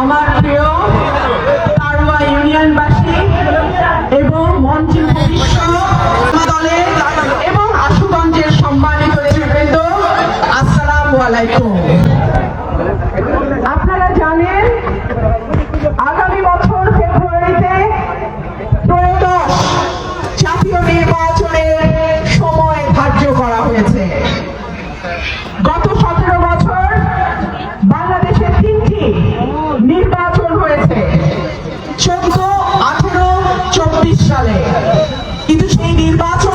আমার প্রিয় তারুয়া ইউনিয়নবাসী এবং মঞ্চের দলের এবং আশুগঞ্জের সম্মানিত নেতৃবৃন্দ আসসালামু আলাইকুম। সালে। কিন্তু সেই নির্বাচনগুলোতে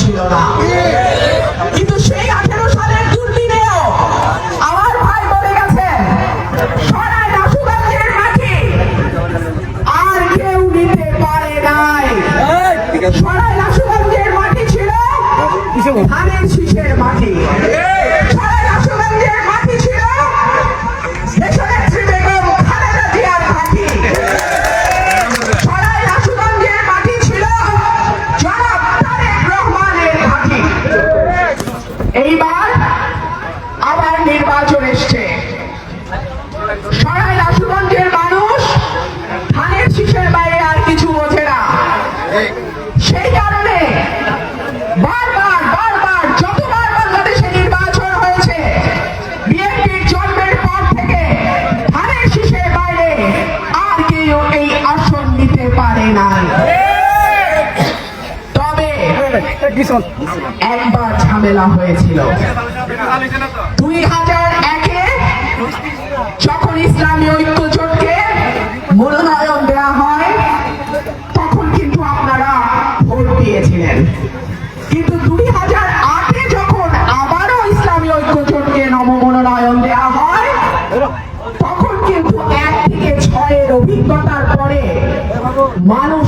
ছিল না। কিন্তু সেই আঠেরো সালের দুর্দিনেও আমার ভাই বলে গেছেন আর কেউ নিতে পারে নাই। সরাই দাসুগঞ্জের মাটি ছিল ধানের শীষের মাটি। নির্বাচন এসছে সরাই রাসুগঞ্জের মানুষ ধানের শীষের বাইরে আর কিছু বোঝে না সেই কারণে কেউ এই আসন নিতে পারে না একবার ঝামেলা হয়েছিল দুই হাজার একে যখন ইসলামী ঐক্য জোটকে মনোনয়ন দেওয়া হয়, তখন কিন্তু আপনারা ভোট দিয়েছিলেন। কিন্তু দুই হাজার আটে যখন আবারও ইসলামী ঐক্য জোটকে নবমনোনয়ন দেওয়া হয়, তখন কিন্তু এক থেকে ছয়ের অভিজ্ঞতার পরে মানুষ